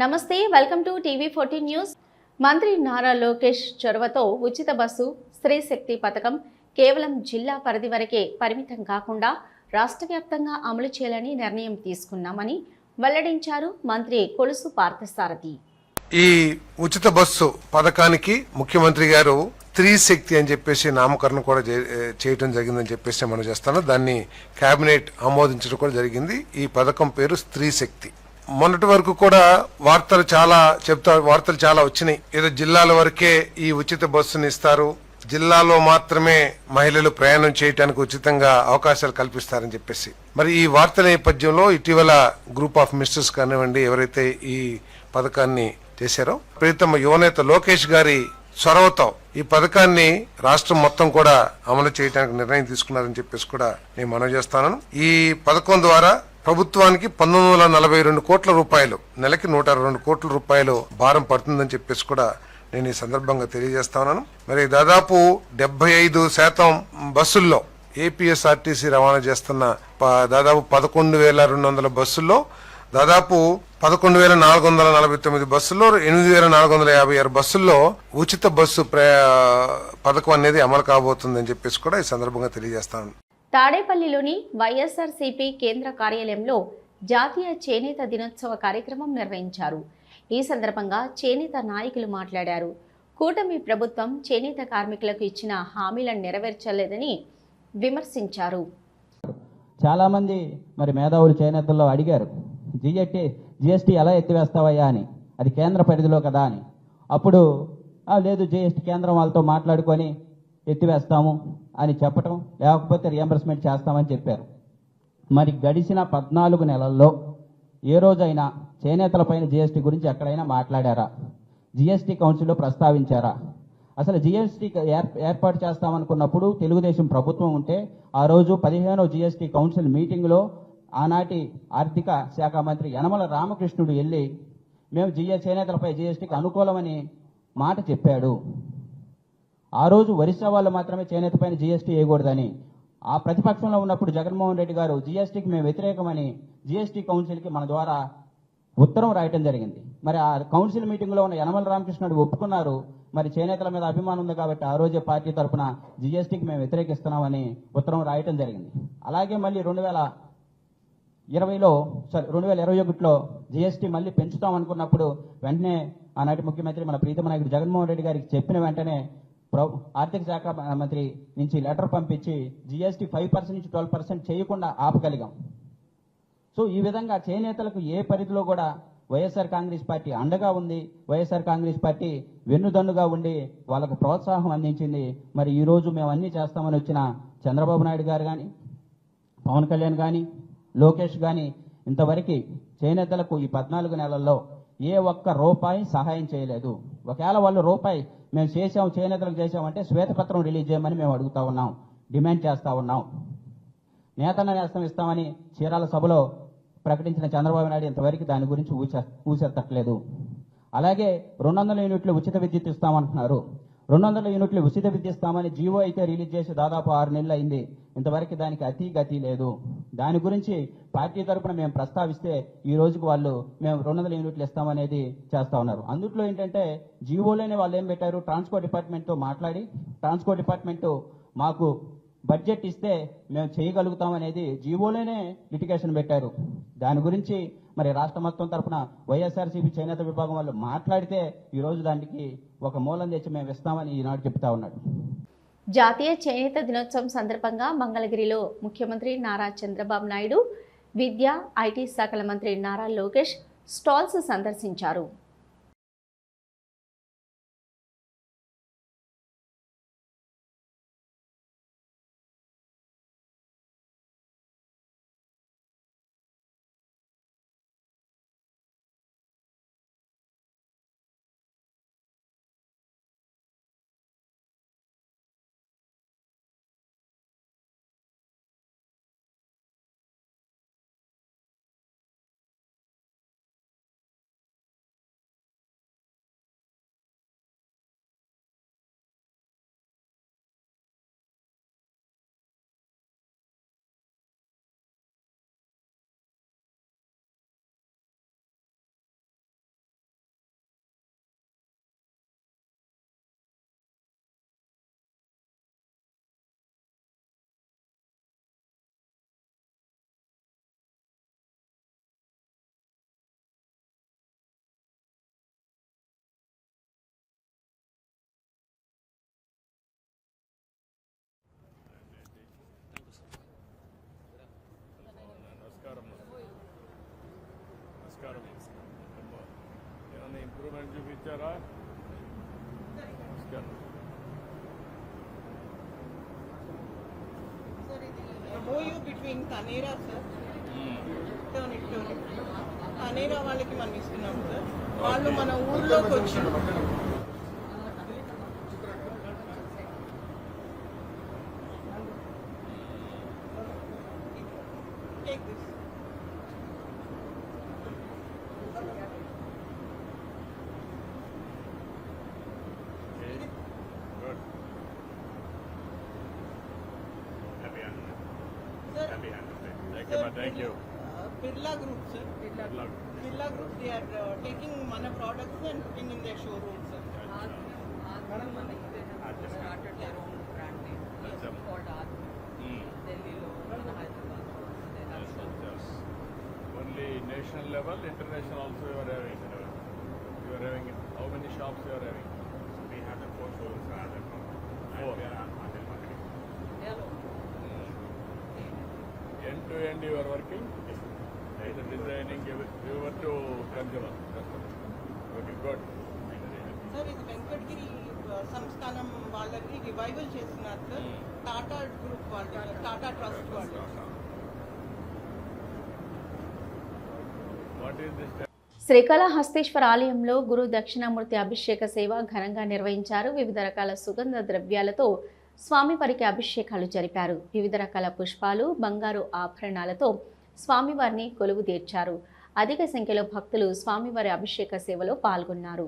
నమస్తే welcome to TV fourteen news. మంత్రి నారా లోకేష్ చొరవతో ఉచిత బస్సు స్త్రీ శక్తి పథకం కేవలం జిల్లా పరిధి వరకే పరిమితం కాకుండా రాష్ట్ర వ్యాప్తంగా అమలు చేయాలని నిర్ణయం తీసుకున్నామని వెల్లడించారు మంత్రి కొలుసు పార్థసారథి. ఈ ఉచిత బస్సు పథకానికి ముఖ్యమంత్రి గారు స్త్రీ శక్తి అని చెప్పేసి నామకరణం కూడా చే- చేయటం జరిగిందని చెప్పేసి మనం చేస్తాను దాన్ని కేబినెట్ ఆమోదించడం కూడా జరిగింది. ఈ పథకం పేరు స్త్రీ శక్తి. మొన్నటి వరకు కూడా వార్తలు చాలా చెప్తా వార్తలు చాలా వచ్చినాయి. ఏదో జిల్లాల వరకే ఈ ఉచిత బస్సుని ఇస్తారు. జిల్లాలో మాత్రమే మహిళలు ప్రయాణం చేయడానికి ఉచితంగా అవకాశాలు కల్పిస్తారని చెప్పేసి. మరి ఈ వార్తల నేపథ్యంలో ఇటీవల గ్రూప్ ఆఫ్ మినిస్టర్స్ కానివ్వండి ఎవరైతే ఈ పథకాన్ని చేశారో ప్రీతమ యువనేత లోకేష్ గారి చొరవతో ఈ పథకాన్ని రాష్ట్రం మొత్తం కూడా అమలు చేయడానికి నిర్ణయం తీసుకున్నారని చెప్పేసి కూడా నేను మనం చేస్తాను. ఈ పథకం ద్వారా ప్రభుత్వానికి పంతొమ్మిది వందల నలభై రెండు కోట్ల రూపాయలు నెలకి నూట అరవై రెండు కోట్ల రూపాయలు భారం పడుతుందని చెప్పేసి కూడా నేను ఈ సందర్భంగా తెలియజేస్తా ఉన్నాను. మరి దాదాపు డెబ్బై ఐదు శాతం బస్సుల్లో ఏపీఎస్ఆర్టీసీ రవాణా చేస్తున్న ప- దాదాపు పదకొండు వేల రెండు వందల బస్సుల్లో దాదాపు పదకొండు వేల నాలుగు వందల నలభై తొమ్మిది బస్సుల్లో ఎనిమిది వేల నాలుగు వందల యాభై ఆరు బస్సుల్లో ఉచిత బస్సు ప్రయా పథకం అనేది అమలు కాబోతుందని చెప్పేసి కూడా ఈ సందర్భంగా తెలియజేస్తాను తాడేపల్లిలోని వైఎస్ఆర్సీపీ కేంద్ర కార్యాలయంలో జాతీయ చేనేత దినోత్సవ కార్యక్రమం నిర్వహించారు. ఈ సందర్భంగా చేనేత నాయకులు మాట్లాడారు. కూటమి ప్రభుత్వం చేనేత కార్మికులకు ఇచ్చిన హామీలను నెరవేర్చలేదని విమర్శించారు. చాలామంది మరి మేధావులు చేనేతల్లో అడిగారు జిఎస్టీ జిఎస్టీ ఎలా ఎత్తివేస్తావయ్యా? అని. అది కేంద్ర పరిధిలో కదా అని. అప్పుడు లేదు జిఎస్టీ కేంద్రం వాళ్ళతో మాట్లాడుకొని ఎత్తివేస్తాము. అని చెప్పటం లేకపోతే రియంబర్స్మెంట్ చేస్తామని చెప్పారు. మరి గడిచిన పద్నాలుగు నెలల్లో ఏ రోజైనా చేనేతలపైన జిఎస్టీ గురించి ఎక్కడైనా మాట్లాడారా? జిఎస్టీ కౌన్సిల్లో ప్రస్తావించారా? అసలు జిఎస్టీ ఏర్పాటు చేస్తామనుకున్నప్పుడు తెలుగుదేశం ప్రభుత్వం ఉంటే ఆ రోజు పదిహేనో జిఎస్టీ కౌన్సిల్ మీటింగ్లో ఆనాటి ఆర్థిక శాఖ మంత్రి యనమల రామకృష్ణుడు వెళ్ళి మేము జిఎస్ చేనేతలపై జిఎస్టీకి అనుకూలమని మాట చెప్పాడు. ఆ రోజు ఒరిస్సా వాళ్ళు మాత్రమే చేనేత పైన జీఎస్టీ వేయకూడదని. ఆ ప్రతిపక్షంలో ఉన్నప్పుడు జగన్మోహన్ రెడ్డి గారు జీఎస్టీకి మేము వ్యతిరేకమని జీఎస్టీ కౌన్సిల్కి మన ద్వారా ఉత్తరం రాయటం జరిగింది. మరి ఆ కౌన్సిల్ మీటింగ్లో ఉన్న యనమల రామకృష్ణుడు ఒప్పుకున్నారు. మరి చేనేతల మీద అభిమానం ఉంది కాబట్టి ఆ రోజే పార్టీ తరపున జీఎస్టీకి మేము వ్యతిరేకిస్తున్నామని ఉత్తరం రాయటం జరిగింది. అలాగే మళ్ళీ రెండు వేల ఇరవైలో సారీ రెండు వేల ఇరవై ఒకటిలో జిఎస్టీ మళ్ళీ పెంచుతాం అనుకున్నప్పుడు వెంటనే ఆనాటి ముఖ్యమంత్రి మన ప్రీతమ నాయకుడు జగన్మోహన్ రెడ్డి గారికి చెప్పిన వెంటనే ఆర్థిక శాఖ మంత్రి నుంచి లెటర్ పంపించి జిఎస్టీ ఫైవ్ పర్సెంట్ నుంచి ట్వెల్వ్ పర్సెంట్ చేయకుండా ఆపగలిగాం. సో ఈ విధంగా చేనేతలకు ఏ పరిధిలో కూడా వైఎస్ఆర్ కాంగ్రెస్ పార్టీ అండగా ఉంది వైఎస్ఆర్ కాంగ్రెస్ పార్టీ వెన్నుదన్నుగా ఉండి వాళ్ళకు ప్రోత్సాహం అందించింది. మరి ఈ రోజు మేము అన్ని చేస్తామని వచ్చిన చంద్రబాబు నాయుడు గారు కానీ పవన్ కళ్యాణ్ కానీ లోకేష్ కానీ ఇంతవరకు చేనేతలకు ఈ పద్నాలుగు నెలల్లో ఏ ఒక్క రూపాయి సహాయం చేయలేదు. ఒకవేళ వాళ్ళు రూపాయి మేము చేసాం చేనేతలకు చేసామంటే శ్వేతపత్రం రిలీజ్ చేయమని మేము అడుగుతా ఉన్నాం. డిమాండ్ చేస్తా ఉన్నాం. నేతన్న నేస్తం ఇస్తామని చీరాల సభలో ప్రకటించిన చంద్రబాబు నాయుడు ఇంతవరకు దాని గురించి ఊచ ఊసెత్తట్లేదు. అలాగే రెండు వందల యూనిట్లు ఉచిత విద్యుత్ ఇస్తామంటున్నారు. రెండు వందల యూనిట్లు ఉచిత విద్య ఇస్తామని జీవో అయితే రిలీజ్ చేసి దాదాపు ఆరు నెలలు అయింది. ఇంతవరకు దానికి అతి గతి లేదు. దాని గురించి పార్టీ తరపున మేము ప్రస్తావిస్తే ఈ రోజుకు వాళ్ళు మేము రెండు వందల యూనిట్లు ఇస్తామనేది చేస్తా ఉన్నారు. అందుట్లో ఏంటంటే జీవోలోనే వాళ్ళు ఏం పెట్టారు? ట్రాన్స్పోర్ట్ డిపార్ట్మెంట్తో మాట్లాడి ట్రాన్స్పోర్ట్ డిపార్ట్మెంట్ మాకు బడ్జెట్ ఇస్తే మేము చేయగలుగుతాం అనేది జీవోలోనే లిటిగేషన్ పెట్టారు. దాని గురించి మరి రాష్ట్ర మొత్తం తరపున వైఎస్ఆర్సీపీ చేనేత విభాగం వాళ్ళు మాట్లాడితే ఈరోజు దానికి ఒక మూలం తెచ్చి మేము ఇస్తామని ఈనాడు చెప్తా ఉన్నాడు. జాతీయ చేనేత దినోత్సవం సందర్భంగా మంగళగిరిలో ముఖ్యమంత్రి నారా చంద్రబాబు నాయుడు విద్య ఐటీ శాఖల మంత్రి నారా లోకేష్ స్టాల్స్ సందర్శించారు. Sir. Turn it, turn it. Tanera వాళ్ళకి మనం ఇస్తున్నాం సార్ వాళ్ళు మన ఊర్లోకి వచ్చి Happy Anniversary. Thank you. Thank you. Group, sir. Pirla Group. Group, they are uh, taking Mana products and putting in their showroom, sir. They have started their own brand name. Yes, called Mm. Delhi, Hyderabad. They have yes, yes. Only national level, international also you are having. You are having, how many shops you are having? We have the four showrooms. Four. And we are To end you are working? The designing, to consumer. Okay, good. Sir ఇది వెంకటగిరి సంస్థానం వాళ్ళకి revival చేస్తున్నారు sir Tata group వాళ్ళు Tata trust వాళ్ళు? శ్రీకాళహస్తీశ్వర ఆలయంలో గురు దక్షిణామూర్తి అభిషేక సేవ ఘనంగా నిర్వహించారు వివిధ రకాల సుగంధ ద్రవ్యాలతో స్వామివారికి అభిషేకాలు జరిపారు. వివిధ రకాల పుష్పాలు బంగారు ఆభరణాలతో స్వామివారిని కొలువు తీర్చారు. అధిక సంఖ్యలో భక్తులు స్వామివారి అభిషేక సేవలో పాల్గొన్నారు.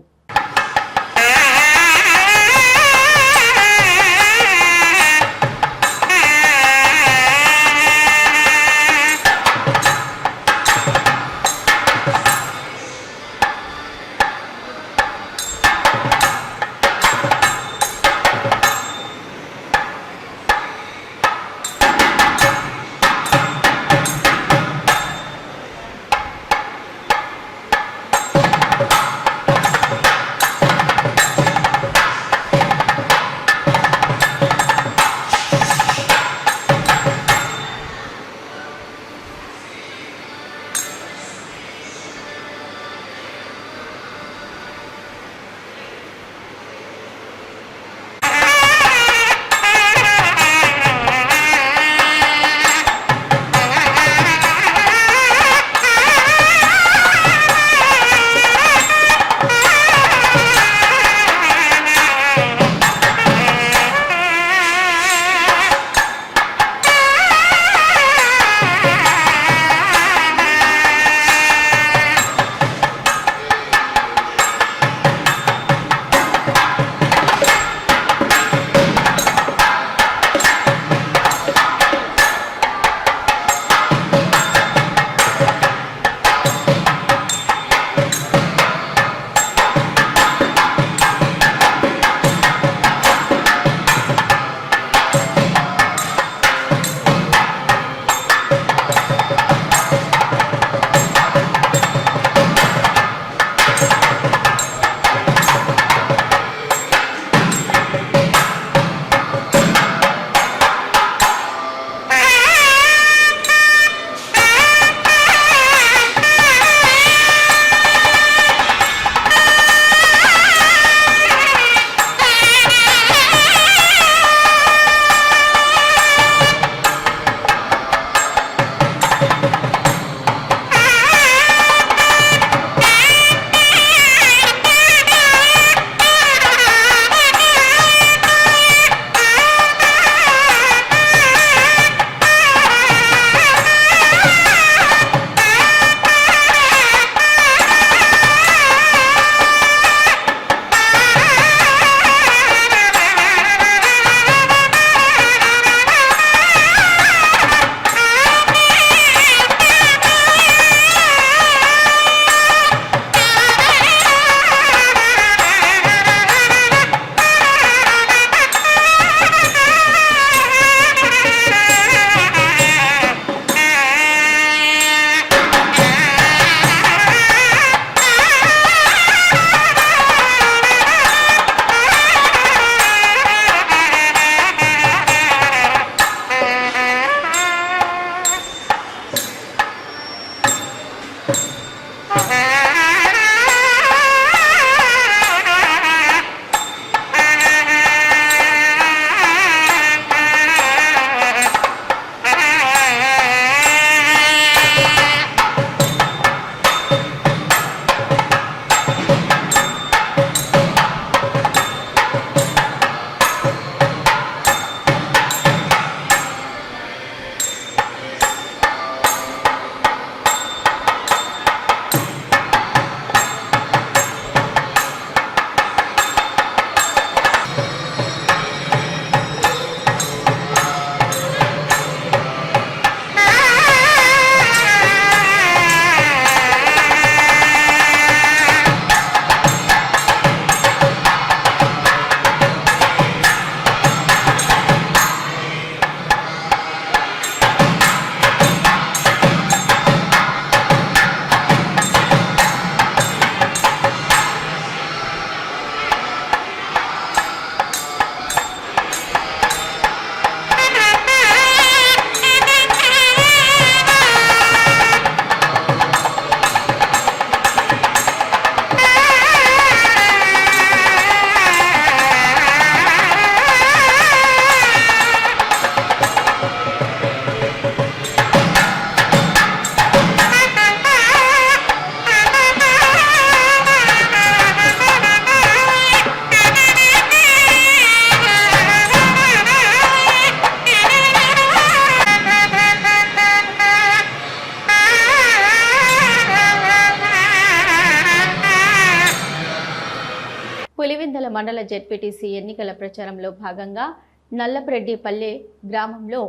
జెడ్పీటీసీ ఎన్నికల ప్రచారంలో భాగంగా నల్లపరెడ్డిపల్లె గ్రామంలో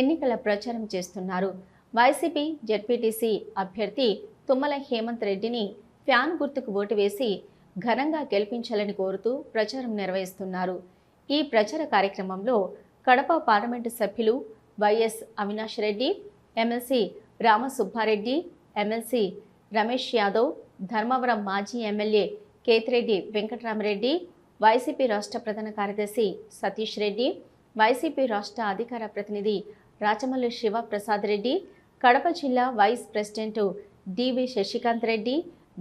ఎన్నికల ప్రచారం చేస్తున్నారు. వైసీపీ జెడ్పీటీసీ అభ్యర్థి తుమ్మల హేమంత్ రెడ్డిని ఫ్యాన్ గుర్తుకు ఓటు వేసి ఘనంగా గెలిపించాలని కోరుతూ ప్రచారం నిర్వహిస్తున్నారు. ఈ ప్రచార కార్యక్రమంలో కడప పార్లమెంటు సభ్యులు YS Avinash Reddy MLC Ramasubbareddy MLC Ramesh Yadav Dharmavaram మాజీ ఎమ్మెల్యే కేతిరెడ్డి వెంకటరామరెడ్డి వైసీపీ రాష్ట్ర ప్రధాన కార్యదర్శి సతీష్ రెడ్డి వైసీపీ రాష్ట్ర అధికార ప్రతినిధి రాచమల్లి శివప్రసాద్ రెడ్డి కడప జిల్లా vice president D V Sasikanth Reddy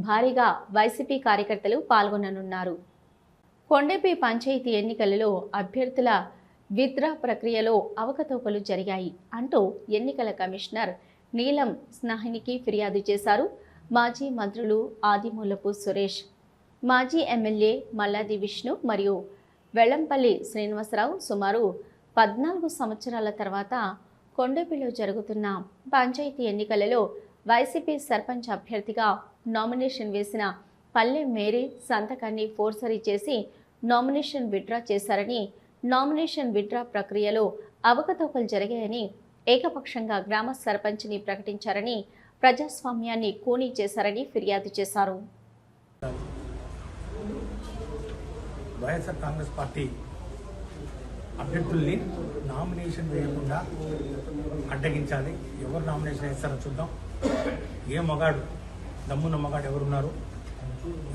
భారీగా వైసీపీ కార్యకర్తలు పాల్గొననున్నారు. కొండపి పంచాయతీ ఎన్నికలలో అభ్యర్థుల విత్డ్రా ప్రక్రియలో అవకతవకలు జరిగాయి అంటూ ఎన్నికల కమిషనర్ నీలం స్నాహినికి ఫిర్యాదు చేశారు. మాజీ మంత్రులు ఆదిమూలపు సురేష్ మాజీ ఎమ్మెల్యే మల్లాది విష్ణు మరియు వెళ్ళంపల్లి శ్రీనివాసరావు సుమారు పద్నాలుగు సంవత్సరాల తర్వాత కొండపిలో జరుగుతున్న పంచాయతీ ఎన్నికలలో వైసీపీ సర్పంచ్ అభ్యర్థిగా నామినేషన్ వేసిన పల్లె మేరీ సంతకాన్ని ఫోర్సరీ చేసి నామినేషన్ విత్డ్రా చేశారని నామినేషన్ విత్డ్రా ప్రక్రియలో అవకతవకలు జరిగాయని ఏకపక్షంగా గ్రామ సర్పంచ్ని ప్రకటించారని ప్రజాస్వామ్యాన్ని కూనీ చేశారని ఫిర్యాదు చేశారు. వైఎస్ఆర్ కాంగ్రెస్ పార్టీ అభ్యర్థుల్ని నామినేషన్ వేయకుండా అడ్డగించాలి. ఎవరు నామినేషన్ వేస్తారో చూద్దాం. ఏ మగాడు దమ్మున్న మగాడు ఎవరున్నారు?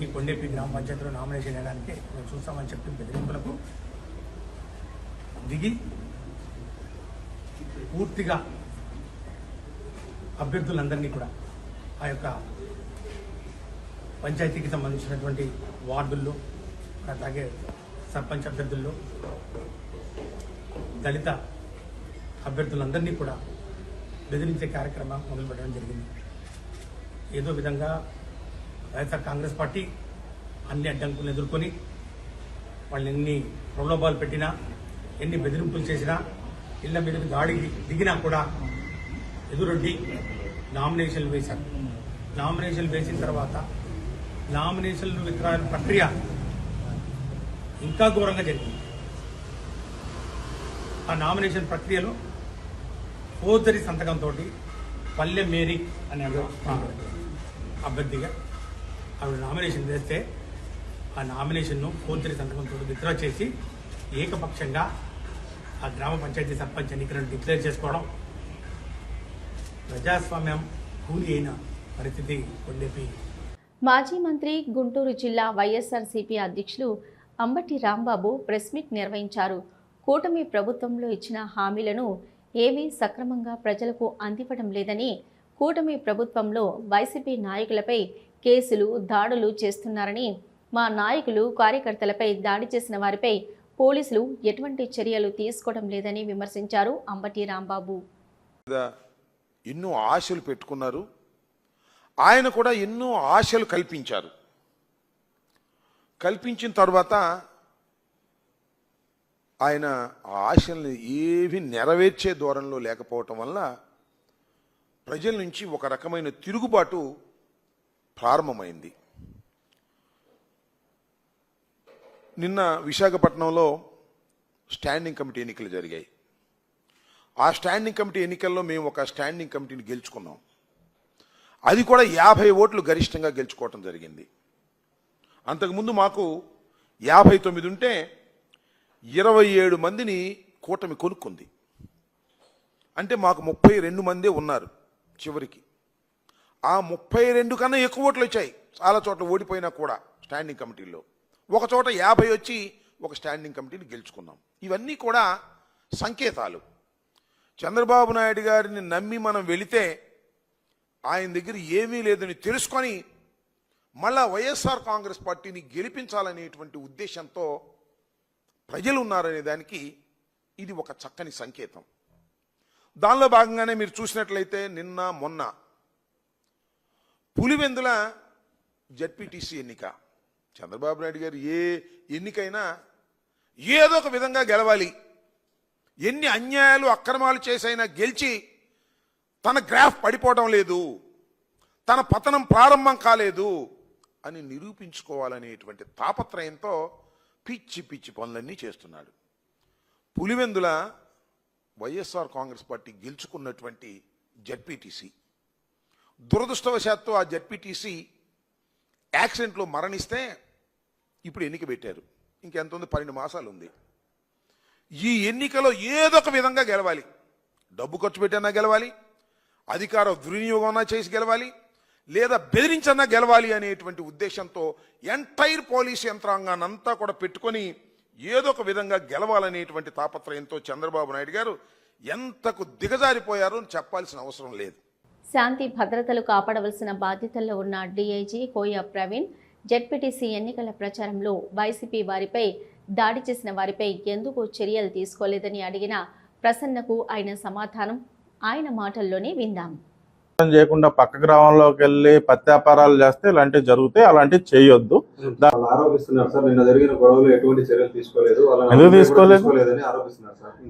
ఈ కొండేపి గ్రామ పంచాయతీలో నామినేషన్ వేయడానికి మేము చూస్తామని చెప్పి బెదిరింపులకు దిగి పూర్తిగా అభ్యర్థులందరినీ కూడా ఆ యొక్క పంచాయతీకి సంబంధించినటువంటి వార్డుల్లో అలాగే సర్పంచ్ అభ్యర్థుల్లో దళిత అభ్యర్థులందరినీ కూడా బెదిరించే కార్యక్రమం మొదలుపెట్టడం జరిగింది. ఏదో విధంగా వైఎస్ఆర్ కాంగ్రెస్ పార్టీ అన్ని అడ్డంకులను ఎదుర్కొని వాళ్ళు ఎన్ని ప్రలోభాలు పెట్టినా ఎన్ని బెదిరింపులు చేసినా ఇళ్ళ మీదకి దాడికి దిగినా కూడా ఎదురొడ్డి నామినేషన్లు వేశారు. నామినేషన్లు వేసిన తర్వాత నామినేషన్లు విక్రయాల ప్రక్రియ ఇంకా ఘోరంగా జరిగింది. ఆ నామినేషన్ ప్రక్రియలో ఫోర్జరీ సంతకంతో పల్లె మేరీ అనే అభ్యర్థిగా ఆవిడ నామినేషన్ వేస్తే ఆ నామినేషన్ను ఫోర్జరీ సంతకంతో విత్డ్రా చేసి ఏకపక్షంగా ఆ గ్రామ పంచాయతీ సర్పంచ్ ఎన్నికలను డిక్లేర్ చేసుకోవడం ప్రజాస్వామ్యం కూలి అయిన పరిస్థితి కొండేపి మాజీ మంత్రి గుంటూరు జిల్లా వైఎస్ఆర్సీపీ అధ్యక్షులు అంబటి రాంబాబు ప్రెస్ మీట్ నిర్వహించారు. కూటమి ప్రభుత్వంలో ఇచ్చిన హామీలను ఏవీ సక్రమంగా ప్రజలకు అందివ్వడం లేదని కూటమి ప్రభుత్వంలో వైసీపీ నాయకులపై కేసులు దాడులు చేస్తున్నారని మా నాయకులు కార్యకర్తలపై దాడి చేసిన వారిపై పోలీసులు ఎటువంటి చర్యలు తీసుకోవడం లేదని విమర్శించారు అంబటి రాంబాబు. ఎన్నో ఆశలు పెట్టుకున్నారు. ఆయన కూడా ఎన్నో ఆశలు కల్పించారు. కల్పించిన తర్వాత ఆయన ఆ ఆశల్ని ఏవి నెరవేర్చే దూరంలో లేకపోవటం వల్ల ప్రజల నుంచి ఒక రకమైన తిరుగుబాటు ప్రారంభమైంది. నిన్న విశాఖపట్నంలో స్టాండింగ్ కమిటీ ఎన్నికలు జరిగాయి. ఆ స్టాండింగ్ కమిటీ ఎన్నికల్లో మేము ఒక స్టాండింగ్ కమిటీని గెలుచుకున్నాం. అది కూడా యాభై ఓట్లు గరిష్టంగా గెలుచుకోవటం జరిగింది. అంతకుముందు మాకు యాభై తొమ్మిది ఉంటే ఇరవై ఏడు మందిని కూటమి కొనుక్కుంది. అంటే మాకు ముప్పై రెండు మందే ఉన్నారు చివరికి. ఆ ముప్పై రెండు కన్నా ఎక్కువ ఓట్లు వచ్చాయి. చాలా చోట్ల ఓడిపోయినా కూడా స్టాండింగ్ కమిటీల్లో. ఒక చోట యాభై వచ్చి ఒక స్టాండింగ్ కమిటీని గెలుచుకున్నాం. ఇవన్నీ కూడా సంకేతాలు. చంద్రబాబు నాయుడు గారిని నమ్మి మనం వెళితే ఆయన దగ్గర ఏమీ లేదని తెలుసుకొని మళ్ళా వైఎస్ఆర్ కాంగ్రెస్ పార్టీని గెలిపించాలనేటువంటి ఉద్దేశంతో ప్రజలు ఉన్నారనే దానికి ఇది ఒక చక్కని సంకేతం. దానిలో భాగంగానే మీరు చూసినట్లయితే నిన్న మొన్న పులివెందుల జడ్పీటీసీ ఎన్నిక. చంద్రబాబు నాయుడు గారు ఏ ఎన్నికైనా ఏదో ఒక విధంగా గెలవాలి. ఎన్ని అన్యాయాలు అక్రమాలు చేసైనా గెలిచి తన గ్రాఫ్ పడిపోవడం లేదు. తన పతనం ప్రారంభం కాలేదు. అని నిరూపించుకోవాలనేటువంటి తాపత్రయంతో పిచ్చి పిచ్చి పనులన్నీ చేస్తున్నాడు. పులివెందుల వైఎస్ఆర్ కాంగ్రెస్ పార్టీ గెలుచుకున్నటువంటి జడ్పీటీసీ. దురదృష్టవశాత్తు ఆ జడ్పీటీసీ యాక్సిడెంట్లో మరణిస్తే ఇప్పుడు ఎన్నిక పెట్టారు. ఇంకెంత ఉంది పన్నెండు మాసాలు ఉంది ఈ ఎన్నికలో ఏదొక విధంగా గెలవాలి. డబ్బు ఖర్చు పెట్టినా గెలవాలి. అధికార దుర్వినియోగం చేసి గెలవాలి. లేదా బెదిరించన్నా గెలవాలి అనేటువంటి ఉద్దేశంతో ఎంటైర్ పోలీస్ యంత్రాంగాన్ని అంతా కూడా పెట్టుకొని ఏదో ఒక విధంగా గెలవాలనేటువంటి తాపత్రయంతో చంద్రబాబు నాయుడు గారు ఎంతకు దిగజారిపోయారో అని చెప్పాల్సిన అవసరం లేదు. శాంతి భద్రతలు కాపాడవలసిన బాధ్యతల్లో ఉన్న డీఐజీ కోయ ప్రవీణ్ జెడ్పీటీసీ ఎన్నికల ప్రచారంలో వైసీపీ వారిపై దాడి చేసిన వారిపై ఎందుకు చర్యలు తీసుకోలేదని అడిగిన ప్రసన్నకు ఆయన సమాధానం ఆయన మాటల్లోనే విందాం. చేయకుండా పక్క గ్రామంలోకి వెళ్ళి పత్తి వ్యాపారాలు చేస్తే ఇలాంటివి జరుగుతాయి అలాంటివి చేయొద్దు. ఎందుకు తీసుకోలేదు?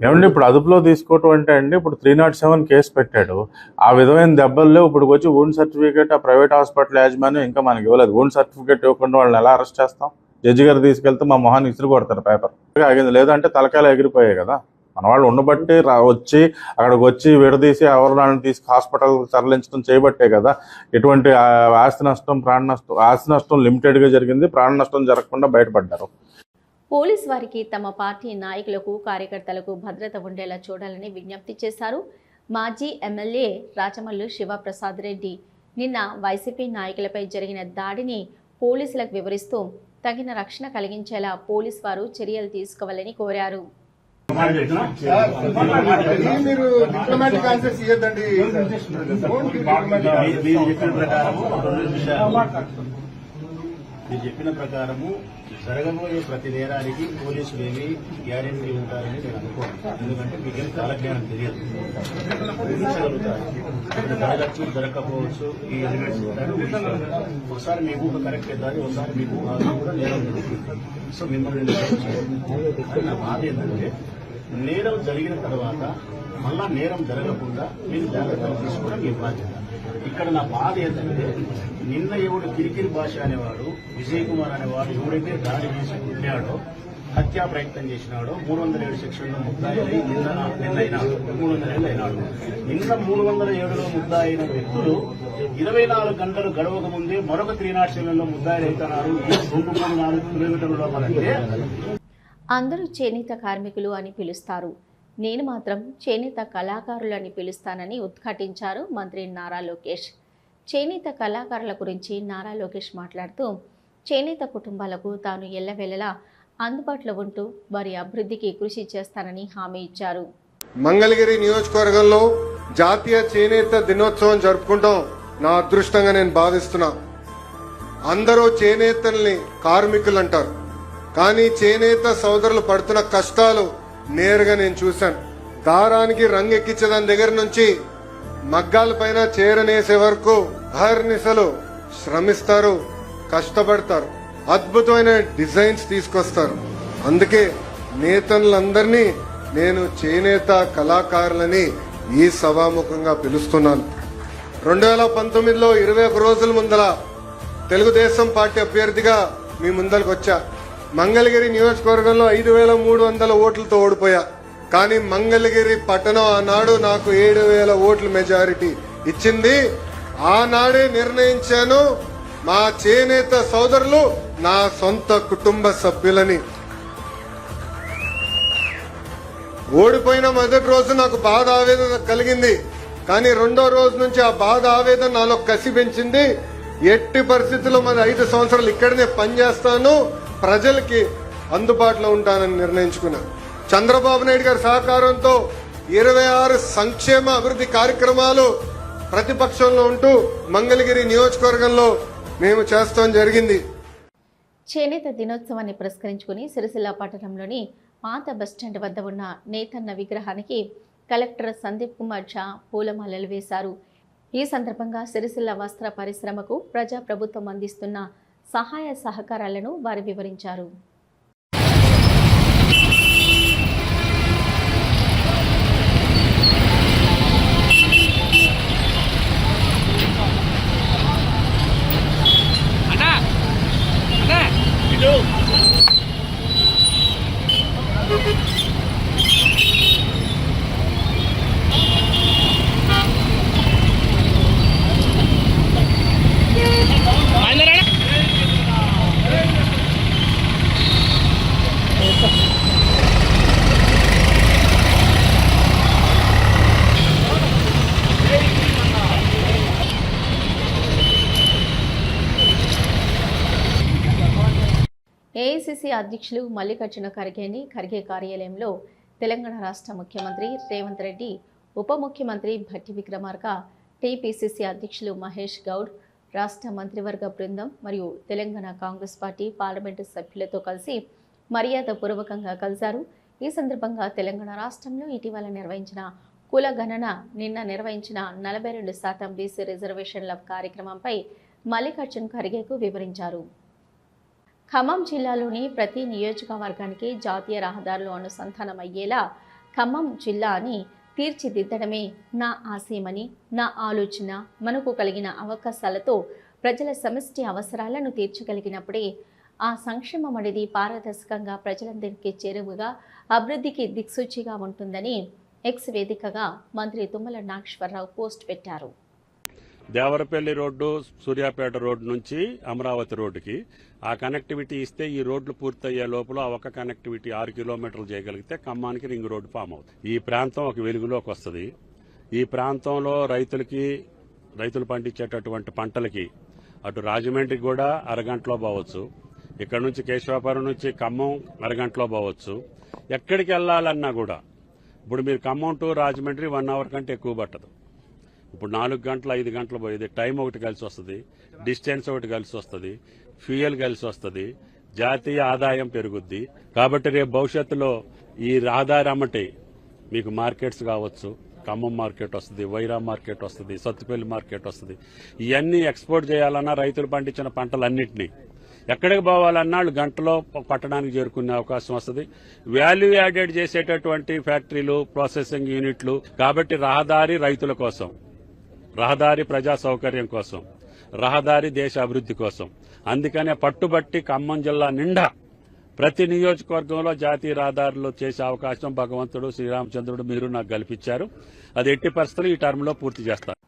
ఏమండి ఇప్పుడు అదుపులో తీసుకోవటం అంటే అండి ఇప్పుడు త్రీ నాట్ సెవెన్ కేసు పెట్టాడు. ఆ విధమైన దెబ్బలు లేవు ఇప్పుడు వచ్చి ఓన్ సర్టిఫికేట్ ఆ ప్రైవేట్ హాస్పిటల్ యాజమాన్యం ఇంకా మనకి ఇవ్వలేదు. ఓన్ సర్టిఫికేట్ ఇవ్వకుండా వాళ్ళని ఎలా అరెస్ట్ చేస్తాం? జడ్జి గారు తీసుకెళ్తే మా మొహాన్ని ఇసురు కొడతారు పేపర్ ఆగింది లేదంటే తలకాయలు ఎగిరిపోయాయి కదా. మనవాళ్ళు ఉండబట్టి రా వచ్చి అక్కడికి వచ్చి విడదీసి ఎవరిని తీసుకు హాస్పిటల్ తరలించడం చేయబట్టే కదా. ఎటువంటి ఆస్తి నష్టం ప్రాణ నష్టం ఆస్తి నష్టం లిమిటెడ్గా జరిగింది. ప్రాణ నష్టం జరగకుండా బయటపడ్డారు. పోలీస్ వారికి తమ పార్టీ నాయకులకు కార్యకర్తలకు భద్రత ఉండేలా చూడాలని విజ్ఞప్తి చేశారు. మాజీ ఎమ్మెల్యే రాచమల్లు శివప్రసాద్ రెడ్డి. నిన్న వైసీపీ నాయకులపై జరిగిన దాడిని పోలీసులకు వివరిస్తూ తగిన రక్షణ కలిగించేలా పోలీస్ వారు చర్యలు తీసుకోవాలని కోరారు. మీరు డిప్లొమాటిక్ ఆన్సర్స్ ఇవ్వద్దండి మీరు చెప్పిన ప్రకారము రెండు విషయాలు మీరు చెప్పిన ప్రకారము జరగబోయే ప్రతి నేరానికి పోలీసులు ఏమి గ్యారెంటీ ఉంటారని నేను అనుకోను ఎందుకంటే మీకేం కాలజ్ఞానం తెలియదు. ఊహించగలుగుతారు జరగచ్చు జరగకపోవచ్చు. ఈ ఎలిమెంట్స్. ఒకసారి మీ ఊహ కరెక్ట్ అవుతుంది ఒకసారి మీ ఊహ కూడా నేరం జరుగుతుంది సో మిమ్మల్ని నా బాధ ఏంటంటే నేరం జరిగిన తర్వాత మళ్ళా నేరం జరగకుండా మీరు జాగ్రత్తలు తీసుకోవడం మీ బాధ్యత. ఇక్కడ నా బాధ ఏంటంటే నిన్న ఎవడు కిరికిరి భాష అనేవాడు విజయ్ కుమార్ అనేవాడు ఎవడైతే దాడి చేసి ఉండాడో హత్యా ప్రయత్నం చేసినాడో మూడు వందల ఏడు సెక్షన్లో ముద్దాయి నిన్న నిన్న అయినాడు మూడు వందల ఏళ్ళు అయినాడు. నిన్న మూడు వందల ఏడులో ముద్దా అయిన వ్యక్తులు ఇరవై నాలుగు గంటలు గడవక ముందే మరొక త్రీ నాట్ సెవెన్లో ముద్దాయిలు అవుతున్నారు ఈ రెండు మూడు నాలుగు కిలోమీటర్ల లోపలంటే అందరూ చేనేత కార్మికులు అని పిలుస్తారు. నేను మాత్రం చేనేత కళాకారులు అని పిలుస్తానని ఉద్ఘాటించారు మంత్రి నారా లోకేష్. చేనేత కళాకారుల గురించి నారా లోకేష్ మాట్లాడుతూ చేనేత కుటుంబాలకు తాను ఎల్లవేళలా అందుబాటులో ఉంటూ వారి అభివృద్ధికి కృషి చేస్తానని హామీ ఇచ్చారు. మంగళగిరి నియోజకవర్గంలో జాతీయ చేనేత దినోత్సవం జరుపుకుంటాం నా అదృష్టంగా నేను భావిస్తున్నా. అందరూ చేనేతల్ని కార్మికులు అంటారు కానీ చేనేత సోదరులు పడుతున్న కష్టాలు నేరుగా నేను చూశాను. దారానికి రంగెక్కించే ఎక్కించేదాని దగ్గర నుంచి మగ్గాల పైన చేరనేసే వరకు అహర్నిశలు శ్రమిస్తారు కష్టపడతారు అద్భుతమైన డిజైన్స్ తీసుకొస్తారు. అందుకే నేతలందరినీ నేను చేనేత కళాకారులని ఈ సభాముఖంగా పిలుస్తున్నాను. రెండు వేల పంతొమ్మిదిలో ఇరవై ఒక రోజుల ముందల తెలుగుదేశం పార్టీ అభ్యర్థిగా మీ ముందరకు వచ్చా మంగళగిరి నియోజకవర్గంలో ఐదు వేల మూడు వందల ఓట్లతో ఓడిపోయా. కానీ మంగళగిరి పట్టణం ఆనాడు నాకు ఏడు వేల ఓట్ల మెజారిటీ ఇచ్చింది. ఆనాడే నిర్ణయించాను. మా చేనేత సోదరులు నా సొంత కుటుంబ సభ్యులని. ఓడిపోయిన మొదటి రోజు నాకు బాధ ఆవేదన కలిగింది. కానీ రెండో రోజు నుంచి ఆ బాధ ఆవేదన నాలో కసి పెంచింది. ఎట్టి పరిస్థితుల్లో మరి ఐదు సంవత్సరాలు ఇక్కడనే పనిచేస్తాను. ప్రజలకి అందుబాటులో ఉంటానని నిర్ణయించుకున్నా. చంద్రబాబు నాయుడు గారి సహకారంతో ఇరవై ఆరు సంక్షేమ అభివృద్ధి కార్యక్రమాలు ప్రతిపక్షంలో ఉంటూ మంగళగిరి నియోజకవర్గంలో మేము చేస్తాం జరిగింది. చేనేత దినోత్సవాన్ని పురస్కరించుకుని సిరిసిల్ల పట్టణంలోని పాత బస్టాండ్ వద్ద ఉన్న నేతన్న విగ్రహానికి కలెక్టర్ సందీప్ కుమార్ ఝా పూలమాలలు వేశారు. ఈ సందర్భంగా సిరిసిల్ల వస్త్ర పరిశ్రమకు ప్రజా ప్రభుత్వం అందిస్తున్న సహాయ సహకారాలను వారు వివరించారు. Yeah. ఏఐసిసి అధ్యక్షులు మల్లికార్జున ఖర్గేని ఖర్గే కార్యాలయంలో తెలంగాణ రాష్ట్ర ముఖ్యమంత్రి రేవంత్ రెడ్డి ఉప ముఖ్యమంత్రి భట్టి విక్రమార్క టీపీసీసీ అధ్యక్షులు మహేష్ గౌడ్ రాష్ట్ర మంత్రివర్గ బృందం మరియు తెలంగాణ కాంగ్రెస్ పార్టీ పార్లమెంటు సభ్యులతో కలిసి మర్యాదపూర్వకంగా కలిశారు. ఈ సందర్భంగా తెలంగాణ రాష్ట్రంలో ఇటీవల నిర్వహించిన కుల గణన నిన్న నిర్వహించిన నలభై రెండు శాతం బీసీ రిజర్వేషన్ల కార్యక్రమంపై మల్లికార్జున్ ఖర్గేకు వివరించారు. ఖమ్మం జిల్లాలోని ప్రతి నియోజకవర్గానికి జాతీయ రహదారులు అనుసంధానం అయ్యేలా ఖమ్మం జిల్లాని తీర్చిదిద్దడమే నా ఆశయమని నా ఆలోచన. మనకు కలిగిన అవకాశాలతో ప్రజల సమిష్టి అవసరాలను తీర్చగలిగినప్పుడే ఆ సంక్షేమం అనేది పారదర్శకంగా ప్రజలందరికీ చేరువుగా అభివృద్ధికి దిక్సూచిగా ఉంటుందని ఎక్స్ వేదికగా మంత్రి తుమ్మల నాగేశ్వరరావు పోస్ట్ పెట్టారు. దేవరపల్లి రోడ్డు సూర్యాపేట రోడ్డు నుంచి అమరావతి రోడ్డుకి ఆ కనెక్టివిటీ ఇస్తే ఈ రోడ్లు పూర్తయ్యే లోపల ఆ ఒక కనెక్టివిటీ ఆరు కిలోమీటర్లు చేయగలిగితే ఖమ్మానికి రింగ్ రోడ్డు ఫామ్ అవుతుంది. ఈ ప్రాంతం ఒక వెలుగులోకి వస్తుంది. ఈ ప్రాంతంలో రైతులకి రైతులు పండించేటటువంటి పంటలకి అటు రాజమండ్రికి కూడా అరగంటలో పోవచ్చు. ఇక్కడ నుంచి కేశవాపురం నుంచి ఖమ్మం అరగంటలో పోవచ్చు. ఎక్కడికి వెళ్ళాలన్నా కూడా ఇప్పుడు మీరు Khammam to Rajahmundry one hour కంటే ఎక్కువ పట్టదు. ఇప్పుడు నాలుగు గంటలు ఐదు గంటలు పోయేది టైం ఒకటి కలిసి వస్తుంది డిస్టెన్స్ ఒకటి కలిసి వస్తుంది ఫ్యూయల్ కలిసి వస్తుంది జాతీయ ఆదాయం పెరుగుద్ది. కాబట్టి రేపు భవిష్యత్తులో ఈ రహదారి అమ్మటి మీకు మార్కెట్స్ కావచ్చు ఖమ్మం మార్కెట్ వస్తుంది వైరా మార్కెట్ వస్తుంది సత్తుపల్లి మార్కెట్ వస్తుంది. ఇవన్నీ ఎక్స్పోర్ట్ చేయాలన్నా రైతులు పండించిన పంటలన్నింటినీ ఎక్కడికి పోవాలన్నా వాళ్ళు గంటలో పట్టడానికి చేరుకునే అవకాశం వస్తుంది. వాల్యూ యాడెడ్ చేసేటటువంటి ఫ్యాక్టరీలు ప్రాసెసింగ్ యూనిట్లు కాబట్టి రహదారి రైతుల కోసం రహదారి ప్రజా సౌకర్యం కోసం రహదారి దేశ అభివృద్ధి కోసం. అందుకనే పట్టుబట్టి ఖమ్మం జిల్లా నిండా ప్రతి నియోజకవర్గంలో జాతీయ రహదారులు చేసే అవకాశం భగవంతుడు శ్రీరామచంద్రుడు మీరు నాకు కల్పించారు. అది ఎట్టి పరిస్థితులు ఈ టర్మ్లో పూర్తి చేస్తారు.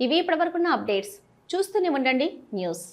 ఇవి ఇప్పటివరకున్న అప్డేట్స్. చూస్తూనే ఉండండి న్యూస్.